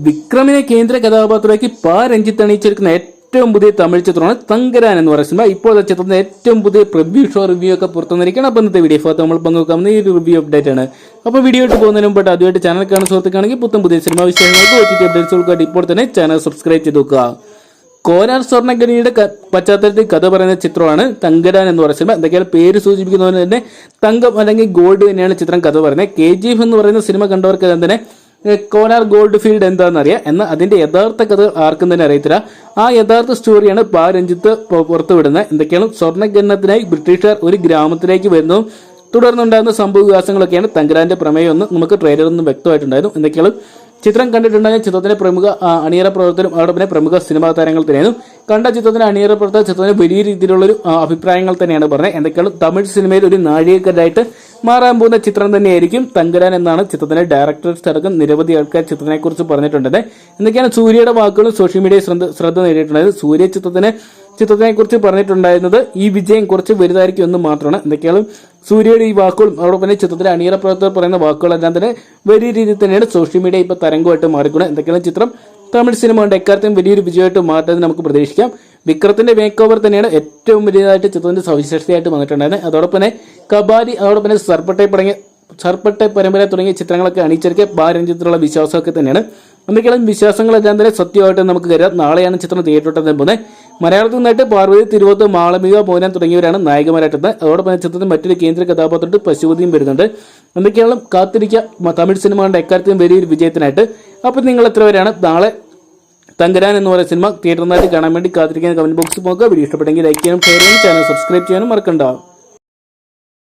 വിക്രമിനെ കേന്ദ്ര കഥാപാത്രമാക്കി പാ രഞ്ജിത്ത് അണിയിച്ചെടുക്കുന്ന ഏറ്റവും പുതിയ തമിഴ് ചിത്രമാണ് തങ്കരാൻ എന്ന് പറയുന്ന സിനിമ. ഇപ്പോൾ ചിത്രത്തിന്റെ ഏറ്റവും പുതിയ പ്രിവ്യൂ ഷോ റിവ്യൂ ഒക്കെ പുറത്തുനിന്നിരിക്കണം അപ്പോൾ ഇന്നത്തെ വീഡിയോ ഭാഗത്ത് നമ്മൾ പങ്കുവെക്കാവുന്ന ഈ റിവ്യൂ അപ്ഡേറ്റ് ആണ്. അപ്പോൾ വീഡിയോ ഇട്ട് പോകുന്നതിന് മുമ്പ് ആദ്യമായിട്ട് ചാനൽ കാണുന്ന സുഹൃത്തുക്കാണെങ്കിൽ പുത്തും പുതിയ സിനിമ വിശേഷങ്ങൾക്ക് ഒ ടി ടി അപ്ഡേറ്റ്സുകൾക്കായിട്ട് ഇപ്പോൾ തന്നെ ചാനൽ സബ്സ്ക്രൈബ് ചെയ്ത് നോക്കുക. കോരാർ സ്വർണഗനിയുടെ ക- പശ്ചാത്തലത്തിൽ കഥ പറയുന്ന ചിത്രമാണ് തങ്കരാൻ എന്ന് പറയുന്ന സിനിമ. എന്തൊക്കെയാണ് പേര് സൂചിപ്പിക്കുന്നതുപോലെ തന്നെ തങ്കം അല്ലെങ്കിൽ ഗോൾഡ് തന്നെയാണ് ചിത്രം കഥ പറയുന്നത്. കെ ജി എഫ് എന്ന് പറയുന്ന സിനിമ കണ്ടവർക്ക് തന്നെ കോനാർ ഗോൾഡ് ഫീൽഡ് എന്താണെന്ന് അറിയാം എന്നാൽ അതിന്റെ യഥാർത്ഥ കഥ ആർക്കും തന്നെ അറിയത്തില്ല. ആ യഥാർത്ഥ സ്റ്റോറിയാണ് പാ രഞ്ജിത്ത് പുറത്തുവിടുന്നത്. എന്തൊക്കെയാണ്? സ്വർണഗന്നത്തിനായി ബ്രിട്ടീഷുകാർ ഒരു ഗ്രാമത്തിലേക്ക് വരുന്നു. തുടർന്നുണ്ടാകുന്ന സംഭവ വികാസങ്ങളൊക്കെയാണ് തങ്കരാന്റെ പ്രമേയം എന്ന് നമുക്ക് ട്രെയിലറിൽ നിന്ന് വ്യക്തമായിട്ടുണ്ടായിരുന്നു. എന്തൊക്കെയാണ്? ചിത്രം കണ്ടിട്ടുണ്ടായ ചിത്രത്തിലെ പ്രമുഖ അണിയറ പ്രവർത്തനം അതോടൊപ്പം പ്രമുഖ സിനിമാ താരങ്ങൾ തന്നെയായിരുന്നു. കണ്ട ചിത്രത്തിന്റെ അണിയറ പ്രവർത്തനം ചിത്രത്തിന് വലിയ രീതിയിലുള്ളൊരു അഭിപ്രായങ്ങൾ തന്നെയാണ് പറഞ്ഞത്. എന്തൊക്കെയാണ്? തമിഴ് സിനിമയിൽ ഒരു നാഴികക്കല്ലായിട്ട് മാറാൻ പോകുന്ന ചിത്രം തന്നെയായിരിക്കും തങ്കരാൻ എന്നാണ് ചിത്രത്തിന്റെ ഡയറക്ടർ അടക്കം നിരവധി ആൾക്കാർ ചിത്രത്തിനെ കുറിച്ച് പറഞ്ഞിട്ടുണ്ട് എന്തൊക്കെയാണ് സൂര്യയുടെ വാക്കുകളും സോഷ്യൽ മീഡിയ ശ്രദ്ധ നേടിയിട്ടുണ്ടായത് സൂര്യ ചിത്രത്തിന് ചിത്രത്തിനെ കുറിച്ച് പറഞ്ഞിട്ടുണ്ടായിരുന്നത് ഈ വിജയം കുറച്ച് വലുതായിരിക്കും എന്ന് മാത്രമാണ്. എന്തൊക്കെയാണ് സൂര്യയുടെ ഈ വാക്കുകളും അതോടൊപ്പം തന്നെ ചിത്രത്തിലെ അണിയറ പ്രവർത്തകർ പറയുന്ന വാക്കുകളെല്ലാം തന്നെ വലിയ രീതിയിൽ തന്നെയാണ് സോഷ്യൽ മീഡിയ ഇപ്പോൾ തരംഗമായിട്ട് മാറിക്കുന്നത് എന്തൊക്കെയാണ് ചിത്രം തമിഴ് സിനിമ കൊണ്ട് എക്കാലത്തും വലിയൊരു വിജയമായിട്ട് മാറ്റുന്നത് നമുക്ക് പ്രതീക്ഷിക്കാം. വിക്രത്തിന്റെ മേക്ക് ഓവർ തന്നെയാണ് ഏറ്റവും വലിയതായിട്ട് ചിത്രത്തിന്റെ സവിശേഷതയായിട്ട് വന്നിട്ടുണ്ടായിരുന്നത്. അതോടൊപ്പം തന്നെ കബാലി അതോടൊപ്പം തന്നെ സർപ്പട്ടെ തുടങ്ങിയ സർപ്പട്ടെ പരമ്പര തുടങ്ങിയ ചിത്രങ്ങളൊക്കെ അണിയിച്ചെടുക്കിയ ബാലരഞ്ജിത്തിലുള്ള വിശ്വാസമൊക്കെ തന്നെയാണ്. എന്തൊക്കെയാണ് വിശ്വാസങ്ങളെല്ലാം തന്നെ സത്യമായിട്ട് നമുക്ക് കരുതാം. നാളെയാണ് ചിത്രം തിയേറ്ററിൽ പോകുന്നത്. മലയാളത്തിൽ നിന്നായിട്ട് പാർവതി തിരുവോത്ത് മാളമിക മോഹനൻ തുടങ്ങിയവരാണ് നായകന്മാരായിട്ടുള്ളത് അതോടൊപ്പം ചിത്രത്തിൽ മറ്റൊരു കേന്ദ്ര കഥാപാത്രത്തിൽ പശുപതിയും വരുന്നുണ്ട്. എന്തൊക്കെയാണ് കാത്തിരിക്കുക തമിഴ് സിനിമകളുടെ എക്കാര്യത്തിലും വലിയ വലിയൊരു വിജയത്തിനായിട്ട്. അപ്പം നിങ്ങൾ എത്ര പേരാണ്? നാളെ തങ്കരാൻ എന്ന് പറയുന്ന സിനിമ തിയേറ്ററിനായിട്ട് കാണാൻ വേണ്ടി കാത്തിരിക്കാൻ കമന്റ് ബോക്സിൽ നോക്കുക. വീഡിയോ ഇഷ്ടപ്പെട്ടെങ്കിൽ ലൈക്ക് ചെയ്യാനും ഷെയർ ചെയ്യാനും ചാനൽ സബ്സ്ക്രൈബ് ചെയ്യാനും മറക്കണ്ട.